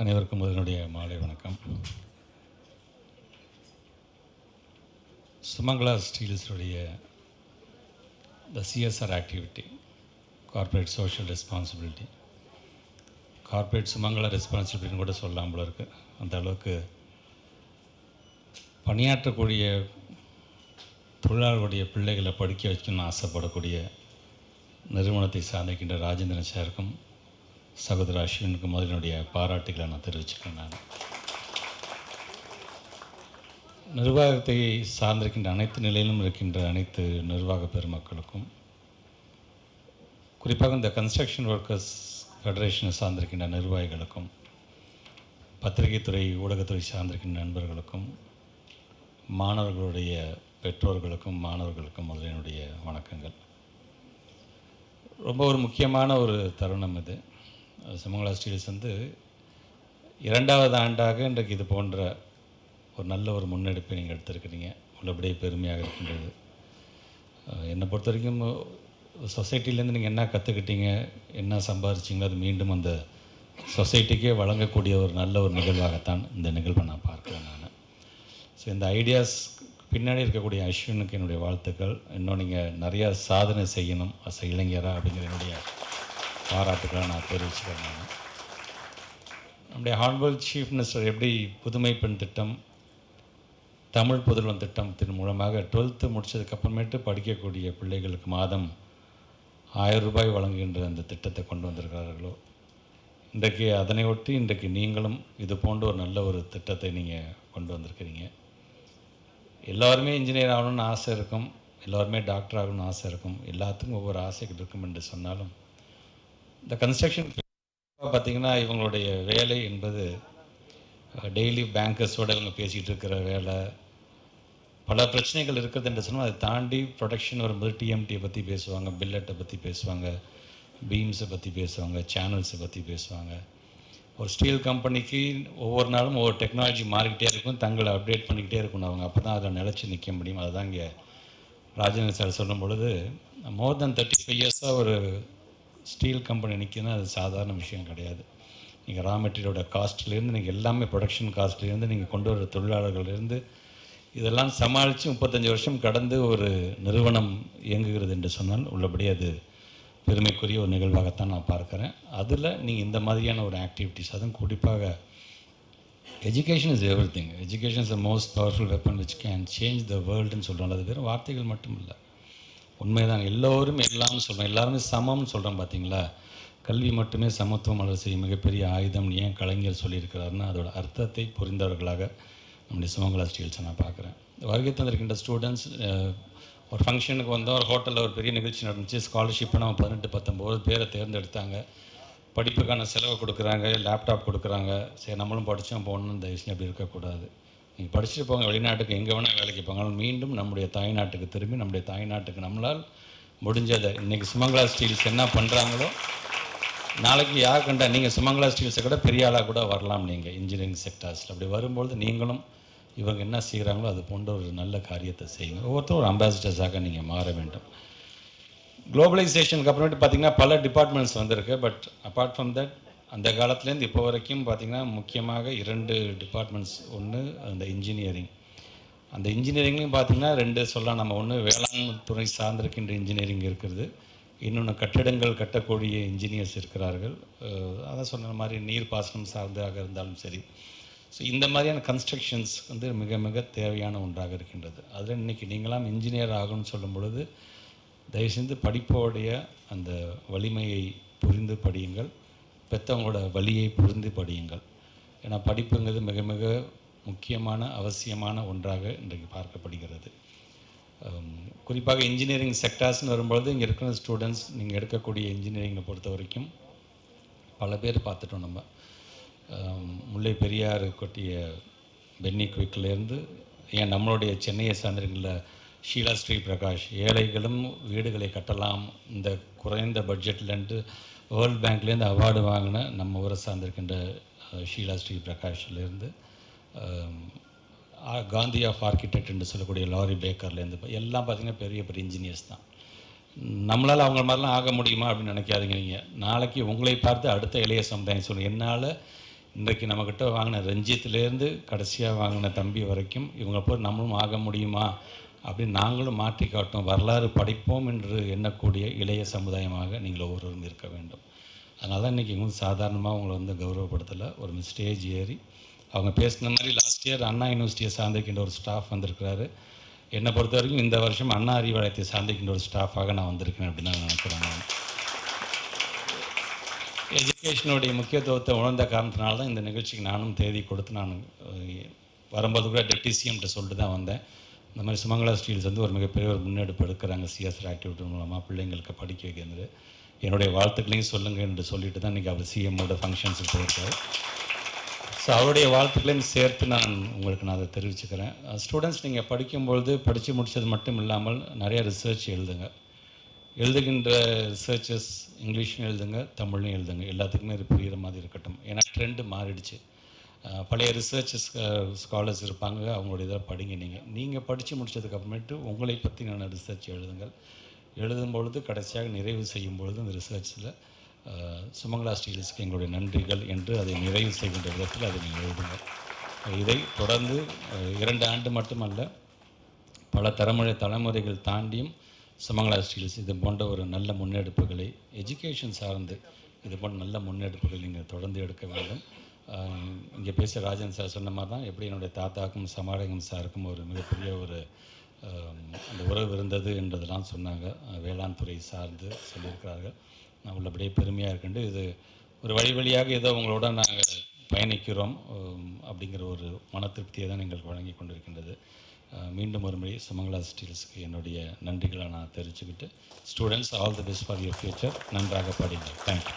அனைவருக்கும் என்னுடைய மாலை வணக்கம். Sumangala ஸ்டீல்ஸுடைய the CSR activity corporate social responsibility corporate Sumangala ரெஸ்பான்சிபிலிட்டின்னு கூட சொல்லலாம் போல இருக்குது அந்த அளவுக்கு பணியாற்றக்கூடிய தொழிலாளர்களுடைய பிள்ளைகளை படிக்க வைக்கணும்னு ஆசைப்படக்கூடிய நிறுவனத்தை சார்ந்திருக்கின்ற ராஜேந்திரன் சாருக்கும் சகோதர அஸ்வினுக்கு முதலினுடைய பாராட்டுகளை நான் தெரிவிச்சுக்கிறேன் நான். நிர்வாகத்தை சார்ந்திருக்கின்ற அனைத்து நிலையிலும் இருக்கின்ற அனைத்து நிர்வாக பெருமக்களுக்கும் குறிப்பாக இந்த கன்ஸ்ட்ரக்ஷன் ஒர்க்கர்ஸ் ஃபெடரேஷனை சார்ந்திருக்கின்ற நிர்வாகிகளுக்கும் பத்திரிகைத்துறை ஊடகத்துறை சார்ந்திருக்கின்ற நண்பர்களுக்கும் மாணவர்களுடைய பெற்றோர்களுக்கும் மாணவர்களுக்கும் முதலினுடைய வணக்கங்கள். ரொம்ப ஒரு முக்கியமான ஒரு தருணம் இது. சுமங்கலா ஸ்டீல்ஸ் வந்து இரண்டாவது ஆண்டாக இன்றைக்கு இது போன்ற ஒரு நல்ல ஒரு முன்னெடுப்பை நீங்கள் எடுத்திருக்கிறீங்க. உள்ளபடியே பெருமையாக இருக்கின்றது. என்னை பொறுத்த வரைக்கும் சொசைட்டிலேருந்து நீங்கள் என்ன கற்றுக்கிட்டீங்க என்ன சம்பாதிச்சிங்களோ அது மீண்டும் அந்த சொசைட்டிக்கே வழங்கக்கூடிய ஒரு நல்ல ஒரு நிகழ்வாகத்தான் இந்த நிகழ்வை நான் பார்க்குறேன் நான். ஸோ இந்த ஐடியாஸ் பின்னாடி இருக்கக்கூடிய அஸ்வினுக்கு என்னுடைய வாழ்த்துக்கள். இன்னும் நீங்கள் நிறையா சாதனை செய்யணும் அசை இளைஞராக அப்படிங்கிற என்னுடைய பாராட்டுக்களை நான் தெரிவிச்சுக்கிறேன் நான். நம்முடைய ஹார்ன்வல் சீஃப் மினிஸ்டர் எப்படி புதுமை பெண் திட்டம் தமிழ் புதல்வன் திட்டத்தின் மூலமாக டுவெல்த்து முடிச்சதுக்கப்புறமேட்டு படிக்கக்கூடிய பிள்ளைகளுக்கு மாதம் ஆயிரம் ரூபாய் வழங்குகின்ற அந்த திட்டத்தை கொண்டு வந்திருக்கிறார்களோ இன்றைக்கு அதனை ஒட்டி இன்றைக்கு நீங்களும் இது போன்ற ஒரு நல்ல ஒரு திட்டத்தை நீங்கள் கொண்டு வந்திருக்கிறீங்க. எல்லாருமே இன்ஜினியர் ஆகணும்னு ஆசை இருக்கும் எல்லோருமே டாக்டர் ஆகணும்னு ஆசை இருக்கும் எல்லாத்துக்கும் ஒவ்வொரு ஆசைகள் இருக்கும் என்று சொன்னாலும் இந்த கன்ஸ்ட்ரக்ஷன் பார்த்திங்கன்னா இவங்களுடைய வேலை என்பது டெய்லி பேங்கர்ஸோடு இவங்க பேசிகிட்டு இருக்கிற வேலை. பல பிரச்சனைகள் இருக்குது என்று சொன்னால் அதை தாண்டி ப்ரொடக்ஷன் வரும்போது டிஎம்டியை பற்றி பேசுவாங்க பில்லட்டை பற்றி பேசுவாங்க பீம்ஸை பற்றி பேசுவாங்க சேனல்ஸை பற்றி பேசுவாங்க. ஒரு ஸ்டீல் கம்பெனிக்கு ஒவ்வொரு நாளும் ஒவ்வொரு டெக்னாலஜி மாறிக்கிட்டே இருக்கும் தங்களை அப்டேட் பண்ணிக்கிட்டே இருக்கணும் அவங்க அப்போ தான் அதில் நிலச்சி நிற்க முடியும். அதுதான் இங்கே ராஜேந்திர சார் சொல்லும் பொழுது மோர் தென் தேர்ட்டி ஃபைவ் இயர்ஸாக ஒரு ஸ்டீல் கம்பெனி நிற்கிதுன்னா அது சாதாரண விஷயம் கிடையாது. நீங்கள் ரா மெட்டீரியலோட காஸ்ட்லேருந்து நீங்கள் எல்லாமே ப்ரொடக்ஷன் காஸ்ட்லேருந்து நீங்கள் கொண்டு வர தொழிலாளர்கள்லேருந்து இதெல்லாம் சமாளித்து முப்பத்தஞ்சு வருஷம் கடந்து ஒரு நிறுவனம் இயங்குகிறது என்று சொன்னால் உள்ளபடி அது பெருமைக்குரிய ஒரு நிகழ்வாகத்தான் நான் பார்க்குறேன். அதில் நீங்கள் இந்த மாதிரியான ஒரு ஆக்டிவிட்டீஸ் அதுவும் குறிப்பாக education is everything education is the most powerful weapon which can change the வேர்ல்டுன்னு சொல்கிறோம் அது வெறும் வார்த்தைகள் மட்டும் இல்லை உண்மைதான். எல்லோரும் எல்லாம் சொல்கிறோம் எல்லாருமே சமம்னு சொல்கிறோம் பார்த்தீங்களா கல்வி மட்டுமே சமத்துவம் வளர செய்யும் மிகப்பெரிய ஆயுதம் ஏன் கலைஞர் சொல்லியிருக்கிறாருன்னா அதோட அர்த்தத்தை புரிந்தவர்களாக நம்முடைய சுமங்கலா ஸ்டீல்ஸை நான் பார்க்குறேன். வருகை தந்திருக்கின்ற ஸ்டூடெண்ட்ஸ் ஒரு ஃபங்க்ஷனுக்கு வந்தோம். ஒரு ஹோட்டலில் ஒரு பெரிய நிகழ்ச்சி நடந்துச்சு. ஸ்காலர்ஷிப்பை நம்ம பதினெட்டு பத்தொம்போது பேரை தேர்ந்தெடுத்தாங்க. படிப்புக்கான செலவு கொடுக்குறாங்க லேப்டாப் கொடுக்குறாங்க. சரி நம்மளும் படித்தோம் போகணும்னு தயவு செஞ்சு அப்படி இருக்கக்கூடாது. நீங்கள் படிச்சுட்டு போங்க வெளிநாட்டுக்கு எங்கே வேணால் வேலைக்கு போங்க. மீண்டும் நம்முடைய தாய்நாட்டுக்கு திரும்பி நம்முடைய தாய்நாட்டுக்கு நம்மளால் முடிஞ்சதை இன்றைக்கி சுமங்கலா ஸ்டீல்ஸ் என்ன பண்ணுறாங்களோ நாளைக்கு யார் கண்டா நீங்கள் சுமங்கலா ஸ்டீல்ஸை கூட பெரிய ஆளாக கூட வரலாம் நீங்கள் இன்ஜினியரிங் செக்டார்ஸில் அப்படி வரும்பொழுது நீங்களும் இவங்க என்ன செய்கிறாங்களோ அது போன்ற ஒரு நல்ல காரியத்தை செய்யுங்க. ஒவ்வொருத்தரும் ஒரு அம்பாசிடர்ஸாக நீங்கள் மாற வேண்டும். குளோபலைசேஷனுக்கு அப்புறமேட்டு பார்த்தீங்கன்னா பல டிபார்ட்மெண்ட்ஸ் வந்திருக்கு பட் அப்பார்ட் ஃப்ரம் தட் அந்த காலத்துலேருந்து இப்போ வரைக்கும் பார்த்திங்கன்னா முக்கியமாக இரண்டு டிபார்ட்மெண்ட்ஸ் ஒன்று அந்த இன்ஜினியரிங் அந்த இன்ஜினியரிங்லையும் பார்த்திங்கன்னா ரெண்டு சொல்லலாம். நம்ம ஒன்று வேளாண் துறை சார்ந்திருக்கின்ற இன்ஜினியரிங் இருக்கிறது. இன்னொன்று கட்டிடங்கள் கட்டக்கூடிய இன்ஜினியர்ஸ் இருக்கிறார்கள். அதான் சொன்ன மாதிரி நீர் பாசனம் சார்ந்தாக இருந்தாலும் சரி. ஸோ இந்த மாதிரியான கன்ஸ்ட்ரக்ஷன்ஸ் வந்து மிக மிக தேவையான ஒன்றாக இருக்கின்றது. அதில் இன்றைக்கி நீங்களாம் இன்ஜினியர் ஆகணும்னு சொல்லும் பொழுது தயவுசெய்து படிப்போடைய அந்த வலிமையை புரிந்து படியுங்கள். பெற்றவங்களோட வழியை புரிந்து படியுங்கள். ஏன்னா படிப்புங்கிறது மிக மிக முக்கியமான அவசியமான ஒன்றாக இன்றைக்கு பார்க்கப்படுகிறது. குறிப்பாக இன்ஜினியரிங் செக்டார்ஸ்னு வரும்பொழுது இங்கே இருக்கிற ஸ்டூடெண்ட்ஸ் நீங்கள் எடுக்கக்கூடிய இன்ஜினியரிங்கை பொறுத்த வரைக்கும் பல பேர் பார்த்துட்டோம் நம்ம. முல்லை பெரியாறு கொட்டிய பென்னி குவிக்கிலேருந்து ஏன் நம்மளுடைய சென்னையை சார்ந்திருக்கிற ஷீலா ஸ்ரீ பிரகாஷ் ஏழைகளும் வீடுகளை கட்டலாம் இந்த குறைந்த பட்ஜெட்லேருந்து வேர்ல்ட் பேங்க்லேருந்து அவார்டு வாங்கின நம்ம ஊரை சார்ந்திருக்கின்ற ஷீலா ஸ்ரீ பிரகாஷ்லேருந்து காந்தி ஆஃப் ஆர்கிடெக்ட் என்று சொல்லக்கூடிய லாரி பேக்கர்லேருந்து எல்லாம் பார்த்திங்கன்னா பெரிய பெரிய இன்ஜினியர்ஸ் தான். நம்மளால் அவங்க மாதிரிலாம் ஆக முடியுமா அப்படின்னு நினைக்காதீங்க நீங்கள் நாளைக்கு உங்களை பார்த்து அடுத்த இளைய சமுதாயம் சொல்லுங்கள் என்னால் இன்றைக்கு நம்மக்கிட்ட வாங்கின ரஞ்சித்துலேருந்து கடைசியாக வாங்கின தம்பி வரைக்கும் இவங்க போய் நம்மளும் ஆக முடியுமா அப்படின்னு நாங்களும் மாற்றி காட்டும் வரலாறு படிப்போம் என்று எண்ணக்கூடிய இளைய சமுதாயமாக நீங்கள் ஒவ்வொருவரும் இருக்க வேண்டும். அதனால் தான் இன்றைக்கி வந்து சாதாரணமாக உங்களை வந்து கௌரவப்படுத்தலை. ஒரு ஸ்டேஜ் ஏறி அவங்க பேசின மாதிரி லாஸ்ட் இயர் அண்ணா யூனிவர்சிட்டியை சார்ந்திருக்கின்ற ஒரு ஸ்டாஃப் வந்திருக்கிறாரு. என்னை பொறுத்த வரைக்கும் இந்த வருஷம் அண்ணா அறிவாலயத்தை சார்ந்திருக்கின்ற ஒரு ஸ்டாஃபாக நான் வந்திருக்கேன் அப்படின்னு நான் நினைக்கிறேன் எஜுகேஷனுடைய முக்கியத்துவத்தை உணர்ந்த காரணத்தினால தான் இந்த நிகழ்ச்சிக்கு நானும் தேதி கொடுத்து நான் வரும்போது கூட டெப்டி சிஎம்கிட்ட சொல்லிட்டு தான் வந்தேன். இந்த மாதிரி சுமங்கலா ஸ்டீல்ஸ் வந்து ஒரு மிகப்பெரிய ஒரு முன்னெடுப்பு எடுக்கிறாங்க. சிஎஸ்ஆர் ஆக்டிவிட்டி மூலமாக பிள்ளைங்களுக்கு படிக்க வைக்கிறது. என்னுடைய வாழ்த்துக்களையும் சொல்லுங்கள் என்று சொல்லிட்டு தான் இன்றைக்கி அவர் சிஎம்மோட ஃபங்க்ஷன்ஸுக்கு போயிருக்காரு. ஸோ அவருடைய வாழ்த்துக்களையும் சேர்த்து நான் உங்களுக்கு நான் அதை தெரிவிச்சுக்கிறேன். Uh, ஸ்டூடெண்ட்ஸ் நீங்கள் படிக்கும்பொழுது படித்து முடித்தது மட்டும் இல்லாமல் நிறைய ரிசர்ச் எழுதுங்க. எழுதுகின்ற ரிசர்ச்சஸ் இங்கிலீஷ்லையும் எழுதுங்க தமிழ்லையும் எழுதுங்க. எல்லாத்துக்குமே இது புரிகிற மாதிரி இருக்கட்டும். ஏன்னா ட்ரெண்டு மாறிடுச்சு. பழைய ரிசர்ச்சஸ் ஸ்காலர்ஸ் இருப்பாங்க. அவங்களுடைய இதில் படிங்க நீங்கள் நீங்கள் படித்து முடிச்சதுக்கு அப்புறமேட்டு உங்களை பற்றி நான் ரிசர்ச் எழுதுங்கள். எழுதும் பொழுது கடைசியாக நிறைவு செய்யும் பொழுது இந்த ரிசர்ச்சில் சுமங்கலா ஸ்டீல்ஸ்க்கு எங்களுடைய நன்றிகள் என்று அதை நிறைவு செய்கின்ற விதத்தில் அதை நீங்கள் எழுதுங்கள் இதை தொடர்ந்து இரண்டு ஆண்டு மட்டுமல்ல பல தலைமுறை தலைமுறைகள் தாண்டியும் சுமங்கலா ஸ்டீல்ஸ் இது போன்ற ஒரு நல்ல முன்னெடுப்புகளை எஜுகேஷன் சார்ந்து இது போன்ற நல்ல முன்னெடுப்புகள் நீங்கள் தொடர்ந்து எடுக்க வேண்டும். இங்கே பேச ராஜன் சார் சொன்ன மாதிரி தான் எப்படி என்னுடைய தாத்தாக்கும் சமாளிகம் சாருக்கும் ஒரு மிகப்பெரிய ஒரு அந்த உறவு இருந்தது என்றதெல்லாம் சொன்னாங்க. வேளாண் துறை சார்ந்து சொல்லியிருக்கிறார்கள். நான் உள்ளபடியே பெருமையாக இருக்கின்ற இது ஒரு வழி வழியாக ஏதோ உங்களோட நாங்கள் பயணிக்கிறோம் அப்படிங்கிற ஒரு மன திருப்தியை தான் எங்களுக்கு வழங்கி கொண்டிருக்கின்றது. மீண்டும் ஒரு முறை சுமங்கலா ஸ்டீல்ஸ்க்கு என்னுடைய நன்றிகளை நான் தெரிவிச்சுக்கிட்டு students all the best for your future. நன்றாக படிங்க தேங்க்யூ